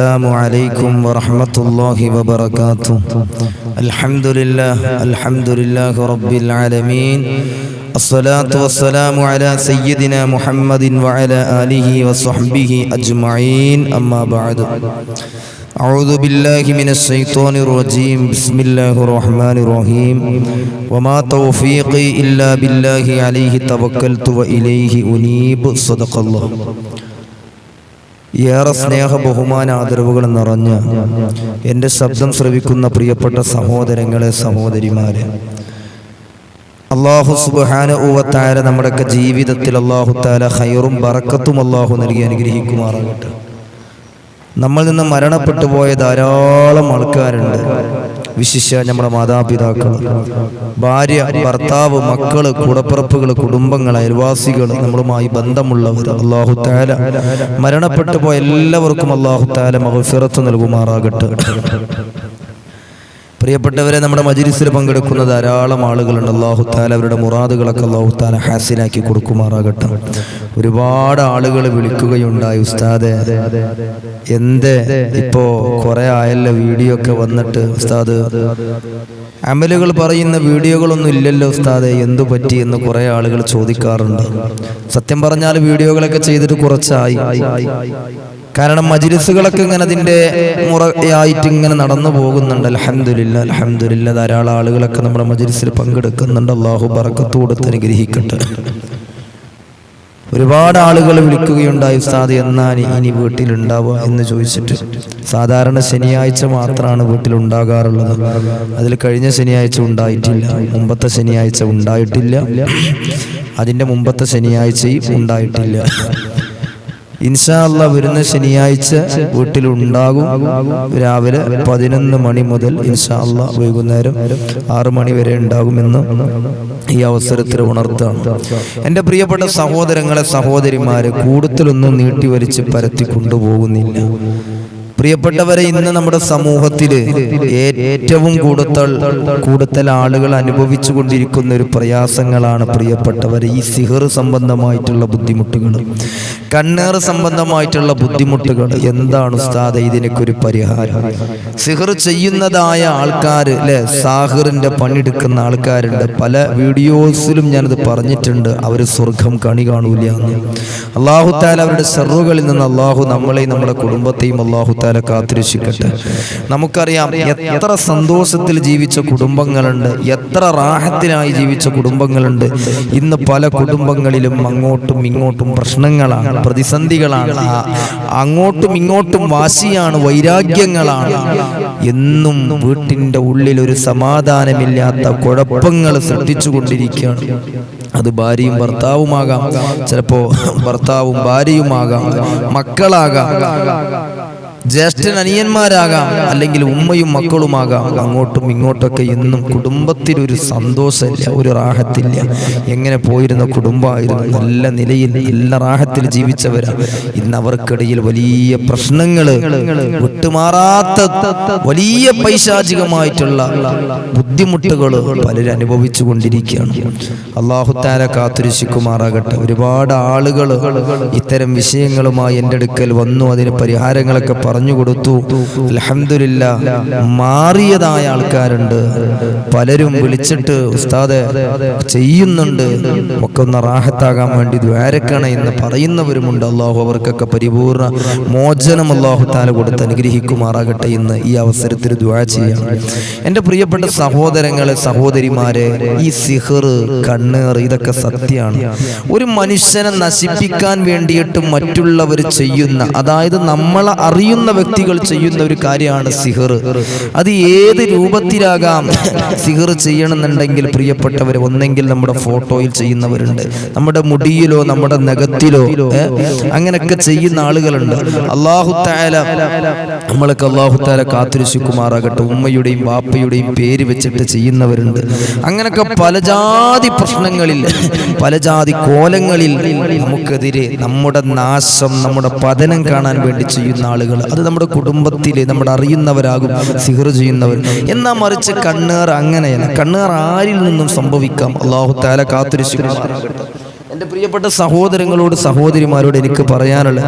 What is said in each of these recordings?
السلام عليكم ورحمة الله وبركاته الحمد لله الحمد لله رب العالمين الصلاة والسلام على سيدنا محمد وعلى آله وصحبه أجمعين أما بعد أعوذ بالله من الشيطان الرجيم بسم الله الرحمن الرحيم وما توفيقي إلا بالله عليه توكلت وإليه أنيب صدق الله ഏറെ സ്നേഹ ബഹുമാന ആദരവുകൾ നിറഞ്ഞ എന്റെ ശബ്ദം ശ്രവിക്കുന്ന പ്രിയപ്പെട്ട സഹോദരങ്ങളെ സഹോദരിമാരെ. അള്ളാഹു സുബാന ഊവത്താര നമ്മുടെയൊക്കെ ജീവിതത്തിൽ അള്ളാഹു താല ഹയറും ബറക്കത്തും അള്ളാഹു നൽകി അനുഗ്രഹിക്കുമാറാകട്ടെ. നമ്മൾ നിന്ന് മരണപ്പെട്ടു പോയ ധാരാളം ആൾക്കാരുണ്ട്. വിശിഷ്യ നമ്മുടെ മാതാപിതാക്കൾ ഭാര്യ ഭർത്താവ് മക്കൾ കൂടപ്പിറപ്പുകൾ കുടുംബങ്ങൾ അയൽവാസികൾ നമ്മളുമായി ബന്ധമുള്ളവർ അള്ളാഹു താല മരണപ്പെട്ടു പോയ എല്ലാവർക്കും അള്ളാഹു താല മഹഫിറത്ത് നൽകുമാറാകട്ടെ. പ്രിയപ്പെട്ടവരെ നമ്മുടെ മജിലിസിൽ പങ്കെടുക്കുന്ന ധാരാളം ആളുകളുണ്ട്. അള്ളാഹു താല അവരുടെ മുറാദുകളൊക്കെ അള്ളാഹു താല ഹാസിലാക്കി കൊടുക്കുമാറാകട്ടെ. ഒരുപാട് ആളുകൾ വിളിക്കുകയുണ്ടായി ഉസ്താദെ. എന്ത്? ഇപ്പോ കുറെ ആയല്ലോ വീഡിയോ ഒക്കെ വന്നിട്ട് ഉസ്താദ്. അമലുകൾ പറയുന്ന വീഡിയോകളൊന്നും ഇല്ലല്ലോ ഉസ്താദെ എന്തു പറ്റി എന്ന് കുറെ ആളുകൾ ചോദിക്കാറുണ്ട്. സത്യം പറഞ്ഞാൽ വീഡിയോകളൊക്കെ ചെയ്തിട്ട് കുറച്ചായി. കാരണം മജിലിസുകളൊക്കെ ഇങ്ങനെ അതിന്റെ മുറയായിട്ട് ഇങ്ങനെ നടന്നു പോകുന്നുണ്ട്. അലഹമില്ല അലഹമില്ല ധാരാളം ആളുകളൊക്കെ നമ്മുടെ മജിലിസിൽ പങ്കെടുക്കുന്നുണ്ട്. അള്ളാഹു ബറക്കത്ത് കൊടുത്ത് അനുഗ്രഹിക്കട്ടെ. ഒരുപാട് ആളുകൾ വിളിക്കുകയുണ്ടായി ഉസ്താദ് എന്നാൽ ഇനി വീട്ടിലുണ്ടാവുക എന്ന് ചോദിച്ചിട്ട് സാധാരണ ശനിയാഴ്ച മാത്രമാണ് വീട്ടിലുണ്ടാകാറുള്ളത്. അതിൽ കഴിഞ്ഞ ശനിയാഴ്ച ഉണ്ടായിട്ടില്ല. മുമ്പത്തെ ശനിയാഴ്ച ഉണ്ടായിട്ടില്ല. അതിന്റെ മുമ്പത്തെ ശനിയാഴ്ചയും ഉണ്ടായിട്ടില്ല. ഇൻഷാ അല്ല വരുന്ന ശനിയാഴ്ച വീട്ടിലുണ്ടാകും. രാവിലെ പതിനൊന്ന് മണി മുതൽ ഇൻഷാല്ല വൈകുന്നേരം ആറു മണി വരെ ഉണ്ടാകുമെന്ന് ഈ അവസരത്തിൽ ഉണർത്താണ് എന്റെ പ്രിയപ്പെട്ട സഹോദരങ്ങളെ സഹോദരിമാരെ കൂടുതലൊന്നും നീട്ടി വലിച്ച് പരത്തി കൊണ്ടുപോകുന്നില്ല. പ്രിയപ്പെട്ടവരെ ഇന്ന് നമ്മുടെ സമൂഹത്തിൽ ഏറ്റവും കൂടുതൽ കൂടുതൽ ആളുകൾ അനുഭവിച്ചു കൊണ്ടിരിക്കുന്ന ഒരു പ്രയാസങ്ങളാണ് പ്രിയപ്പെട്ടവരെ ഈ സിഹർ സംബന്ധമായിട്ടുള്ള ബുദ്ധിമുട്ടുകൾ കണ്ണേർ സംബന്ധമായിട്ടുള്ള ബുദ്ധിമുട്ടുകൾ എന്താണ് ഉസ്താദ് ഇതിനൊക്കെ ഒരു പരിഹാരം? സിഹർ ചെയ്യുന്നതായ ആൾക്കാർ അല്ലെ സാഹിറിന്റെ പണിയെടുക്കുന്ന ആൾക്കാരുണ്ട്. പല വീഡിയോസിലും ഞാനത് പറഞ്ഞിട്ടുണ്ട്. അവർ സ്വർഗം കണി കാണൂല എന്ന്. അള്ളാഹു അവരുടെ സെറുകളിൽ നിന്ന് അള്ളാഹു നമ്മളെയും നമ്മുടെ കുടുംബത്തെയും അള്ളാഹു താല കാത്തിരക്ഷിക്കട്ടെ നമുക്കറിയാം എത്ര സന്തോഷത്തിൽ ജീവിച്ച കുടുംബങ്ങളുണ്ട് എത്ര റാഹത്തിനായി ജീവിച്ച കുടുംബങ്ങളുണ്ട്. ഇന്ന് പല കുടുംബങ്ങളിലും അങ്ങോട്ടും ഇങ്ങോട്ടും പ്രശ്നങ്ങളാണ് പ്രതിസന്ധികളാണ്. അങ്ങോട്ടും ഇങ്ങോട്ടും വാശിയാണ് വൈരാഗ്യങ്ങളാണ്. എന്നും വീട്ടിന്റെ ഉള്ളിൽ ഒരു സമാധാനമില്ലാത്ത കുഴപ്പങ്ങൾ സൃഷ്ടിച്ചു കൊണ്ടിരിക്കുകയാണ് അത് ഭാര്യയും ഭർത്താവുമാകാം ചിലപ്പോ ഭർത്താവും ഭാര്യയുമാകാം മക്കളാകാം. ജ്യേഷ്ഠൻ അനിയന്മാരാകാം അല്ലെങ്കിൽ ഉമ്മയും മക്കളുമാകാം. അങ്ങോട്ടും ഇങ്ങോട്ടൊക്കെ എന്നും കുടുംബത്തിൽ ഒരു സന്തോഷമില്ല ഒരു റാഹത്തില്ല. എങ്ങനെ പോയിരുന്ന കുടുംബമായിരുന്നു നല്ല നിലയിൽ നല്ല റാഹത്തിൽ ജീവിച്ചവരാ. ഇന്ന് അവർക്കിടയിൽ വലിയ പ്രശ്നങ്ങൾ വിട്ടുമാറാത്ത വലിയ പൈശാചികമായിട്ടുള്ള ബുദ്ധിമുട്ടുകൾ പലരും അനുഭവിച്ചു കൊണ്ടിരിക്കുകയാണ് അള്ളാഹുത്താല കാത്തുരക്ഷിക്കുമാറാകട്ടെ. ഒരുപാട് ആളുകൾ ഇത്തരം വിഷയങ്ങളുമായി എന്റെ അടുക്കൽ വന്നു അതിന് പരിഹാരങ്ങളൊക്കെ പറഞ്ഞു കൊടുത്തു അലഹമില്ല മാറിയതായ ആൾക്കാരുണ്ട്. പലരും വിളിച്ചിട്ട് ഉസ്താദ് ചെയ്യുന്നുണ്ട്. ഒക്കെ ഒന്ന് റാഹത്താകാൻ വേണ്ടി ദ്വാരക്കണ എന്ന് പറയുന്നവരുമുണ്ട്. അള്ളാഹു അവർക്കൊക്കെ പരിപൂർണ മോചനം അള്ളാഹു താല കൊടുത്ത് അനുഗ്രഹിക്കുമാറാകട്ടെ എന്ന് ഈ അവസരത്തിൽ ദ്വാ ചെയ്യാം എന്റെ പ്രിയപ്പെട്ട സഹോദരങ്ങളെ സഹോദരിമാരെ ഈ സിഹർ കണ്ണേർ ഇതൊക്കെ സത്യമാണ് ഒരു മനുഷ്യനെ നശിപ്പിക്കാൻ വേണ്ടിയിട്ട് മറ്റുള്ളവർ ചെയ്യുന്ന അതായത് നമ്മളെ അറിയുന്ന വ്യക്തികൾ ചെയ്യുന്ന ഒരു കാര്യമാണ് സിഹർ. അത് ഏത് രൂപത്തിലാകാം സിഹർ ചെയ്യണമെന്നുണ്ടെങ്കിൽ പ്രിയപ്പെട്ടവർ ഒന്നെങ്കിൽ നമ്മുടെ ഫോട്ടോയിൽ ചെയ്യുന്നവരുണ്ട്. നമ്മുടെ മുടിയിലോ നമ്മുടെ നഖത്തിലോ അങ്ങനെയൊക്കെ ചെയ്യുന്ന ആളുകളുണ്ട്. അള്ളാഹു താല നമ്മളൊക്കെ അള്ളാഹു താല കാത്തിരിശുക്കുമാറാകട്ടെ ഉമ്മയുടെയും ബാപ്പയുടെയും പേര് വെച്ചിട്ട് ചെയ്യുന്നവരുണ്ട്. അങ്ങനെയൊക്കെ പല ജാതി പ്രശ്നങ്ങളിൽ പല ജാതി കോലങ്ങളിൽ നമുക്കെതിരെ നമ്മുടെ നാശം നമ്മുടെ പതനം കാണാൻ വേണ്ടി ചെയ്യുന്ന ആളുകൾ അത് നമ്മുടെ കുടുംബത്തിലെ നമ്മുടെ അറിയുന്നവരാകും സിഹർ ചെയ്യുന്നവർ. എന്നാ മറിച്ച് കണ്ണേർ അങ്ങനെയല്ല കണ്ണേർ ആരിൽ നിന്നും സംഭവിക്കാം? അള്ളാഹു താല കാത്തുരക്ഷിക്കുമാറാകട്ടെ എന്റെ പ്രിയപ്പെട്ട സഹോദരങ്ങളോട് സഹോദരിമാരോട് എനിക്ക് പറയാനുള്ള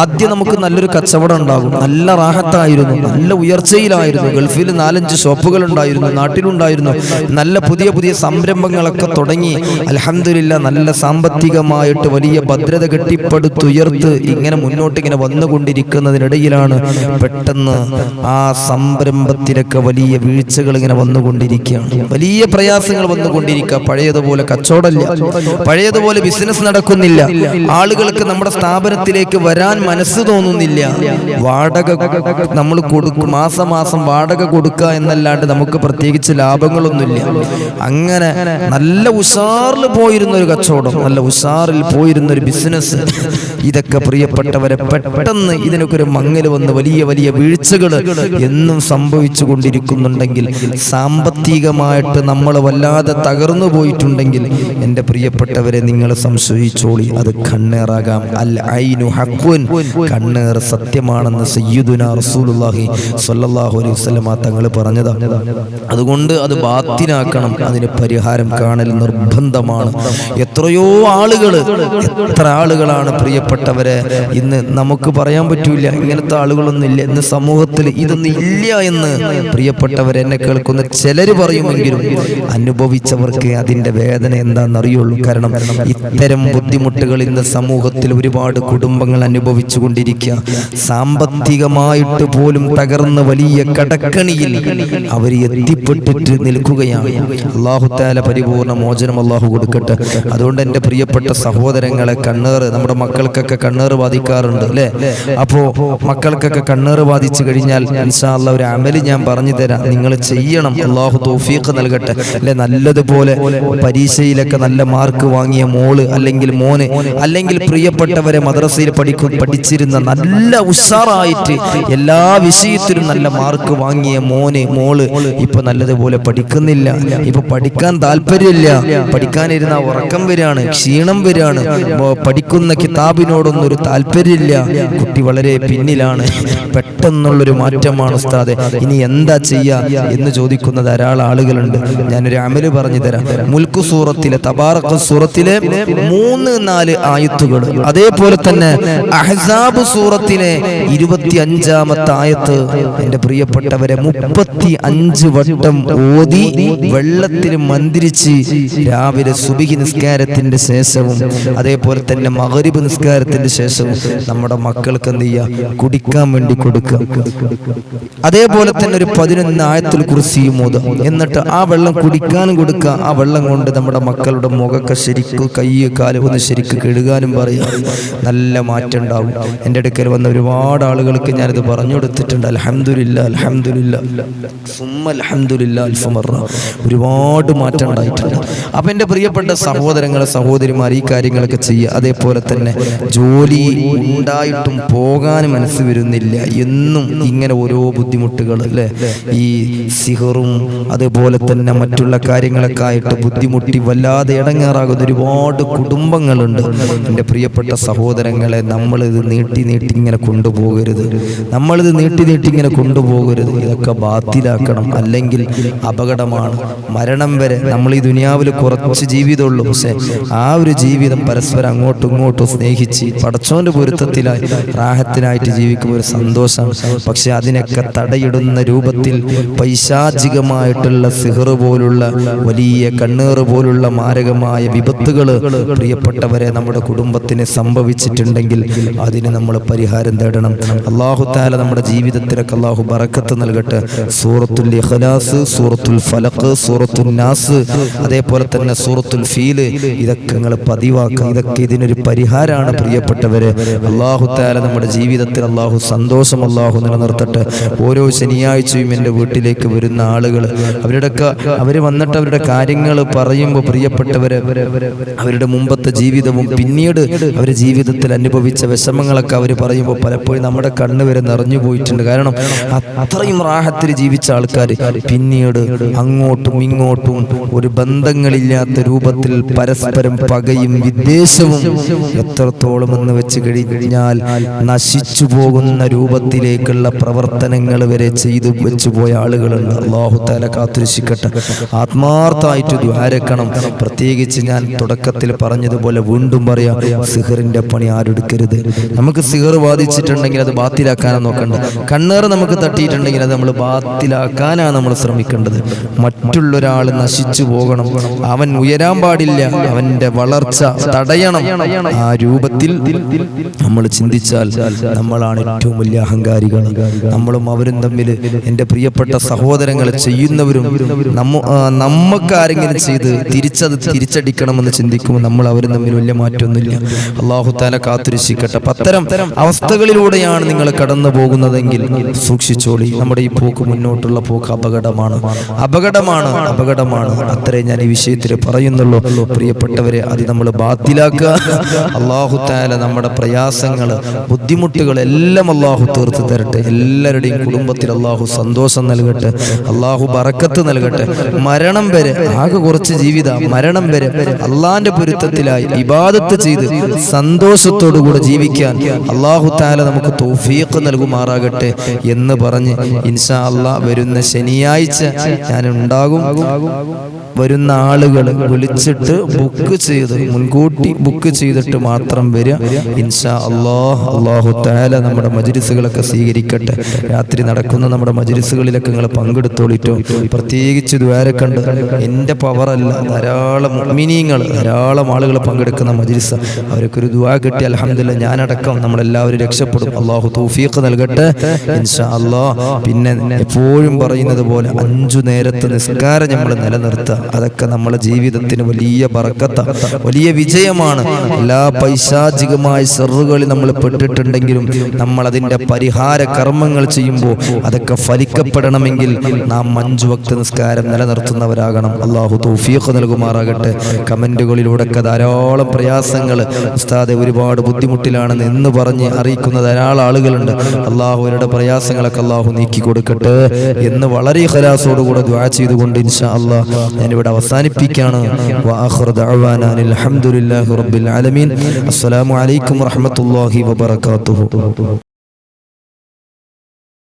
ആദ്യം നമുക്ക് നല്ലൊരു കച്ചവടം ഉണ്ടാകും. നല്ല റാഹത്തായിരുന്നു നല്ല ഉയർച്ചയിലായിരുന്നു. ഗൾഫിൽ നാലഞ്ച് ഷോപ്പുകൾ ഉണ്ടായിരുന്നു നാട്ടിലുണ്ടായിരുന്നു നല്ല പുതിയ പുതിയ സംരംഭങ്ങളൊക്കെ തുടങ്ങി അലഹമില്ല നല്ല സാമ്പത്തികമായിട്ട് വലിയ ഭദ്രത കെട്ടിപ്പടുത്തുയർത്ത് ഇങ്ങനെ മുന്നോട്ട് ഇങ്ങനെ വന്നുകൊണ്ടിരിക്കുന്നതിനിടയിലാണ് പെട്ടെന്ന് ആ സംരംഭത്തിലൊക്കെ വലിയ വീഴ്ചകൾ ഇങ്ങനെ വന്നുകൊണ്ടിരിക്കുകയാണ്. വലിയ പ്രയാസങ്ങൾ വന്നുകൊണ്ടിരിക്കുക. പഴയതുപോലെ കച്ചവടമില്ല. പഴയതുപോലെ ബിസിനസ് നടക്കുന്നില്ല. ആളുകൾക്ക് നമ്മുടെ സ്ഥാപനത്തിലേക്ക് വരാൻ മനസ്സ് തോന്നുന്നില്ല. വാടക നമ്മൾ കൊടുക്കും. മാസം മാസം വാടക കൊടുക്കുക എന്നല്ലാണ്ട് നമുക്ക് പ്രത്യേകിച്ച് ലാഭങ്ങളൊന്നുമില്ല. അങ്ങനെ നല്ല ഉഷാറിൽ പോയിരുന്ന ഒരു കച്ചവടം നല്ല ഉഷാറിൽ പോയിരുന്ന ഒരു ബിസിനസ് ഇതൊക്കെ പ്രിയപ്പെട്ടവരെ പെട്ടെന്ന് ഇതിനൊക്കെ ഒരു മങ്ങൽ വന്ന് വലിയ വലിയ വീഴ്ചകൾ എന്നും സംഭവിച്ചു കൊണ്ടിരിക്കുന്നുണ്ടെങ്കിൽ സാമ്പത്തികമായിട്ട് നമ്മൾ വല്ലാതെ തകർന്നു പോയിട്ടുണ്ടെങ്കിൽ എന്റെ പ്രിയപ്പെട്ടവരെ നിങ്ങൾ സംശയിച്ചോളി. അത് കണ്ണേറാകാം. അൽ ഐനു ഹക്കുൻ കണ്ണേർ സത്യമാണെന്ന് സയ്യിദുന റസൂലുള്ളാഹി സ്വല്ലല്ലാഹു അലൈഹി വസല്ലമ തങ്ങൾ പറഞ്ഞതാണ് അതുകൊണ്ട് അത് ബാത്തിനാക്കണം. അതിന് പരിഹാരം കാണൽ നിർബന്ധമാണ്. എത്രയോ ആളുകൾ എത്ര ആളുകളാണ് പ്രിയപ്പെട്ടവരെ. ഇന്ന് നമുക്ക് പറയാൻ പറ്റൂല. ഇങ്ങനത്തെ ആളുകളൊന്നും ഇല്ല. ഇന്ന് സമൂഹത്തിൽ ഇതൊന്നും ഇല്ല എന്ന് പ്രിയപ്പെട്ടവർ എന്നെ കേൾക്കുന്ന ചിലര് പറയുമെങ്കിലും അനുഭവിച്ചവർക്ക് അതിന്റെ വേദന എന്താണെന്ന് അറിയുള്ളൂ കാരണം ഇത്തരം ബുദ്ധിമുട്ടുകൾ ഇന്ന് സമൂഹത്തിൽ ഒരുപാട് കുടുംബങ്ങൾ അനുഭവിച്ചു കൊണ്ടിരിക്കുക സാമ്പത്തികമായിട്ട് പോലും തകർന്ന് വലിയ കടക്കണിയിൽ അവർ എത്തിപ്പെട്ടിട്ട് നിൽക്കുകയാണ്. അള്ളാഹുത്താല പരിപൂർണ മോചനം അള്ളാഹു കൊടുക്കട്ടെ. അതുകൊണ്ട് എന്റെ പ്രിയപ്പെട്ട സഹോദരങ്ങളെ കണ്ണേറ് നമ്മുടെ മക്കൾക്കൊക്കെ കണ്ണേറ് ബാധിക്കാറുണ്ട് അല്ലേ? അപ്പോ മക്കൾക്കൊക്കെ കണ്ണേറ് ബാധിച്ചു കഴിഞ്ഞാൽ ഇൻഷാല്ല ഒരു അമൽ ഞാൻ പറഞ്ഞു തരാം. നിങ്ങൾ ചെയ്യണം. അള്ളാഹു തോഫീഖ് നൽകട്ടെ. അല്ലെ? നല്ലതുപോലെ പരീക്ഷയിലൊക്കെ നല്ല മാർക്ക് വാങ്ങിയ മോൾ അല്ലെങ്കിൽ മോന് അല്ലെങ്കിൽ പ്രിയപ്പെട്ടവരെ മദ്രസയിൽ പഠിക്കും പഠിച്ചിരുന്ന നല്ല ഉഷാറായിട്ട് എല്ലാ വിഷയത്തിലും നല്ല മാർക്ക് വാങ്ങിയ മോന് മോൾ ഇപ്പൊ നല്ലതുപോലെ പഠിക്കുന്നില്ല. ഇപ്പൊ പഠിക്കാൻ താല്പര്യമില്ല. പഠിക്കാനിരുന്ന ഉറക്കം വരാണ് ക്ഷീണം വരാണ് പഠിക്കുന്ന കിതാബിനോടൊന്നും ഒരു താല്പര്യമില്ല. കുട്ടി വളരെ പിന്നിലാണ്. പെട്ടെന്നുള്ളൊരു മാറ്റമാണ് ഉസ്താദെ. ഇനി എന്താ ചെയ്യുക എന്ന് ചോദിക്കുന്ന ധാരാളം ആളുകളുണ്ട്. ഞാനൊരു അമൽ പറഞ്ഞു തരാം. മുൽക്കു സൂറത്തിലെ തബാറക്ക സൂറത്തിലെ മൂന്ന് നാല് ആയത്തുകൾ. അതേപോലെ തന്നെ അഹസാബ് സൂറത്തിലെ ഇരുപത്തി അഞ്ചാമത്തെ ആയത്ത് എന്റെ പ്രിയപ്പെട്ടവരെ മുപ്പത്തി അഞ്ച് വട്ടം ഓതി വെള്ളത്തിൽ മന്ദിരിച്ച് രാവിലെ സുബിഹി നിസ്കാരത്തിന്റെ ശേഷവും അതേപോലെ തന്നെ മകരിബ് നിസ്കാരത്തിന്റെ ശേഷവും നമ്മുടെ മക്കൾക്ക് എന്ത് ചെയ്യുക കുടിക്കാൻ വേണ്ടി കൊടുക്കുക. അതേപോലെ തന്നെ ഒരു പതിനൊന്ന് ആയത്തിൽ ഓതുക. എന്നിട്ട് ആ വെള്ളം കുടിക്കാനും കൊടുക്കുക. ആ വെള്ളം കൊണ്ട് നമ്മുടെ മക്കളുടെ മുഖക്കെ ശരിക്കും കൈ കാൽ ഒന്ന് ശരിക്കും കെടുകാനും പറയുക നല്ല മാറ്റം ഉണ്ടാവും എന്റെ അടുക്കൽ വന്ന ഒരുപാട് ആളുകൾക്ക് ഞാനിത് പറഞ്ഞു കൊടുത്തിട്ടുണ്ട്. അലഹമില്ല അലഹമില്ല അലഹമില്ല അൽഫമറ ഒരുപാട് മാറ്റം ഉണ്ടായിട്ടുണ്ട്. അപ്പം എന്റെ പ്രിയപ്പെട്ട സഹോദരങ്ങളെ സഹോദരിമാർ ഈ കാര്യങ്ങളൊക്കെ ചെയ്യുക. അതേപോലെ തന്നെ ജോലി ഉണ്ടായിട്ടും പോകാൻ മനസ്സ് വരുന്നില്ല. എന്നും ഇങ്ങനെ ഓരോ ബുദ്ധിമുട്ടുകൾ അല്ലേ? ഈ സിഹറും അതുപോലെ തന്നെ മറ്റുള്ള കാര്യങ്ങളൊക്കെ ആയിട്ട് ബുദ്ധിമുട്ടി വല്ലാതെ ഇടങ്ങേറാകുന്ന ഒരുപാട് കുടുംബങ്ങളുണ്ട്. എന്റെ പ്രിയപ്പെട്ട സഹോദരങ്ങളെ നമ്മളിത് നീട്ടി നീട്ടി ഇങ്ങനെ കൊണ്ടുപോകരുത്. നമ്മളിത് നീട്ടി നീട്ടി ഇങ്ങനെ കൊണ്ടുപോകരുത്. ഇതൊക്കെ ബാത്തിലാക്കണം. അല്ലെങ്കിൽ അപകടമാണ്. മരണം വരെ നമ്മൾ ഈ ദുനിയാവിൽ കുറച്ച് ജീവിതമുള്ളൂ. പക്ഷേ ആ ഒരു ജീവിതം പരസ്പരം അങ്ങോട്ടും ഇങ്ങോട്ടും സ്നേഹിച്ച് പടച്ചോന്റെ പൊരുത്തത്തിലായി റാഹത്തിനായിട്ട് ജീവിക്കുമ്പോൾ ഒരു സന്തോഷമാണ്. പക്ഷെ അതിനൊക്കെ തടയിടുന്ന രൂപത്തിൽ പൈശാചികമായിട്ടുള്ള സിഹർ പോലുള്ള വലിയ കണ്ണേറ് പോലുള്ള മാരകമായ വിപത്തുകൾ പ്രിയപ്പെട്ടവരെ നമ്മുടെ കുടുംബത്തിന് സംഭവിച്ചിട്ടുണ്ടെങ്കിൽ അതിന് നമ്മൾ പരിഹാരം തേടണം. അള്ളാഹു താല നമ്മുടെ ജീവിതത്തിലൊക്കെ അള്ളാഹു ബറക്കത്ത് നൽകട്ടെ. സൂറത്തുൽ ഇഖ്ലാസ് സൂറത്തുൽ ഫലഖ് സൂറത്തുൽ നാസ് അതേപോലെ തന്നെ സൂറത്തുൽ ഫീൽ ഇതൊക്കെ നിങ്ങൾ പതിവാക്കുക. ഇതൊക്കെ ഇതിനൊരു പരിഹാരമാണ് പ്രിയപ്പെട്ടവരെ. അള്ളാഹു താല നമ്മുടെ ജീവിതത്തിൽ അള്ളാഹു സന്തോഷം അള്ളാഹു നിലനിർത്തട്ടെ. ഓരോ ശനിയാഴ്ചയും എന്റെ വീട്ടിലേക്ക് വരുന്ന ആളുകൾ അവരുടെയൊക്കെ അവർ വന്നിട്ട് അവരുടെ കാര്യങ്ങൾ പറയുമ്പോൾ പ്രിയപ്പെട്ടവരെ അവരുടെ മുമ്പത്തെ ജീവിതവും പിന്നീട് അവരുടെ ജീവിതത്തിൽ അനുഭവിച്ച വിഷമങ്ങളൊക്കെ അവർ പറയുമ്പോൾ പലപ്പോഴും നമ്മുടെ കണ്ണ് വരെ നിറഞ്ഞു പോയിട്ടുണ്ട്. കാരണം അത്രയും റാഹത്തിൽ ജീവിച്ച ആൾക്കാർ പിന്നീട് അങ്ങോട്ടും ഇങ്ങോട്ടും ഒരു ബന്ധങ്ങളില്ലാത്ത രൂപത്തിൽ പരസ്പരം പകയും വിദ്വേഷവും എത്രത്തോളം എന്ന് വെച്ച് കഴിഞ്ഞാൽ നശിച്ചു പോകുന്ന രൂപത്തിലേക്കുള്ള പ്രവർത്തനങ്ങൾ വരെ ചെയ്തു വെച്ചു പോയ ആളുകളുണ്ട്. അള്ളാഹുത്താല കാത്തുരക്ഷിക്കട്ടെ. ആത്മാർത്ഥമായിട്ട് ദ്വാരക്കണം പ്രത്യേകിച്ച് ഞാൻ തുടക്കത്തിൽ പറഞ്ഞതുപോലെ വീണ്ടും പറയാം സിഹറിന്റെ പണി ആരെടുക്കരുത്. നമുക്ക് സിഹർ ബാധിച്ചിട്ടുണ്ടെങ്കിൽ അത് ബാത്തിലാക്കാനാണ് നോക്കേണ്ടത്. കണ്ണേറ് നമുക്ക് തട്ടിയിട്ടുണ്ടെങ്കിൽ അത് നമ്മൾ ബാത്തിലാക്കാനാണ് നമ്മൾ ശ്രമിക്കേണ്ടത്. മറ്റുള്ളൊരാൾ നശിച്ചു പോകണം. അവൻ ഉയരാൻ പാടില്ല. അവന്റെ വളർച്ച തടയണം. ആ രൂപത്തിൽ നമ്മൾ ചിന്തിച്ചാൽ നമ്മളാണ് ഏറ്റവും വലിയ അഹങ്കാരികൾ നമ്മളും അവരും തമ്മിൽ എന്റെ പ്രിയപ്പെട്ട സഹോദരങ്ങൾ ചെയ്യുന്നവരും നമ്മ നമുക്ക് ചെയ്ത് തിരിച്ചത് തിരിച്ചടിക്കണമെന്ന് ചിന്തിക്കുമ്പോൾ നമ്മൾ അവരും തമ്മിൽ വലിയ മാറ്റമൊന്നുമില്ല. അള്ളാഹു താല കാത്തിരിശിക്കട്ടെ അത്തരം അവസ്ഥകളിലൂടെയാണ് നിങ്ങൾ കടന്നു പോകുന്നതെങ്കിൽ സൂക്ഷിച്ചോളി. നമ്മുടെ ഈ പോക്ക് മുന്നോട്ടുള്ള പോക്ക് അപകടമാണ്. അപകടമാണ് അപകടമാണ്. അത്രേ ഞാൻ ഈ വിഷയത്തിൽ പറയുന്നുള്ളൂ. പ്രിയപ്പെട്ടവരെ അത് നമ്മൾ ബാത്തിലാക്കുക. അള്ളാഹു താല നമ്മുടെ പ്രയാസങ്ങൾ ബുദ്ധിമുട്ടുകൾ എല്ലാം അള്ളാഹു തീർത്ത് തരട്ടെ. എല്ലാവരുടെയും കുടുംബത്തിൽ അള്ളാഹു സന്തോഷം നൽകട്ടെ. അള്ളാഹു ബറക്കത്ത് നൽകട്ടെ. മരണം വരെ ആകെ കുറച്ച് ജീവിത മരണം വരെ അള്ളാന്റെ പൊരുത്തത്തിലായി ഇബാദത്ത് ചെയ്ത് സന്തോഷത്തോടുകൂടെ ജീവിക്കാൻ അള്ളാഹു താല നമുക്ക് തൗഫീഖ് നൽകുമാറാകട്ടെ എന്ന് പറഞ്ഞ് ഇൻഷാ അള്ളാ വരുന്ന ശനിയാഴ്ച ഞാൻ ഉണ്ടാകും വരുന്ന ആളുകൾ വിളിച്ചിട്ട് ബുക്ക് ചെയ്ത് മുൻകൂട്ടി ബുക്ക് ചെയ്തിട്ട് മാത്രം വരിക. ഇൻഷാ അള്ളാ അള്ളാഹു താല നമ്മുടെ മജിരിസുകളൊക്കെ സ്വീകരിക്കട്ടെ. രാത്രി നടക്കുന്ന നമ്മുടെ മജിരിസുകളിലൊക്കെ നിങ്ങൾ പങ്കെടുത്തോളിറ്റോ പ്രത്യേകിച്ച് ദ്വാരക്കണ്ട് എന്റെ പവറല്ല ധാരാളം മിനിങ്ങൾ ധാരാളം ആളുകൾ പങ്കെടുക്കുന്ന മജിസ് അവരൊക്കെ ഒരു ദുവാ കിട്ടി അലഹമില്ല ഞാനടക്കം നമ്മളെല്ലാവരും രക്ഷപ്പെടും. അള്ളാഹു തൗഫീഖ് നൽകട്ടെ. ഇൻഷാ അള്ളാഹ് പിന്നെ എപ്പോഴും പറയുന്നത് പോലെ അഞ്ചു നേരത്തെ നിസ്കാരം നമ്മൾ നിലനിർത്തുക. അതൊക്കെ നമ്മളെ ജീവിതത്തിന് വലിയ പറക്കത്ത വലിയ വിജയമാണ്. എല്ലാ പൈശാചികമായ സെറുകളിൽ നമ്മൾ പെട്ടിട്ടുണ്ടെങ്കിലും നമ്മൾ അതിന്റെ പരിഹാര കർമ്മങ്ങൾ ചെയ്യുമ്പോൾ അതൊക്കെ ഫലിക്കപ്പെടണമെങ്കിൽ നാം അഞ്ചു വക്ത നിസ്കാരം നിലനിർത്തുന്നവരാകണം. അള്ളാഹു തൗഫീഖ് നൽകുമാറാകട്ടെ. കമന്റുകളിലൂടെയൊക്കെ ധാരാളം പ്രയാസങ്ങൾ. ഉസ്താദെ ഒരുപാട് ബുദ്ധിമുട്ടിലാണെന്ന് എന്ന് പറഞ്ഞ് അറിയിക്കുന്ന ധാരാളം ആളുകളുണ്ട്. അള്ളാഹു അവരുടെ പ്രയാസങ്ങളൊക്കെ അള്ളാഹു നീക്കി കൊടുക്കട്ടെ എന്ന് വളരെ ഹലാസോടുകൂടെ ദ്വാ ചെയ്തുകൊണ്ട് ഇൻഷാ അള്ളാഹ് ഞാനിവിടെ അനിൽ ഹംദുലില്ലാഹി റബ്ബിൽ ആലമീൻ. അസ്സലാമു അലൈക്കും വറഹ്മത്തുള്ളാഹി വബറകാതുഹു.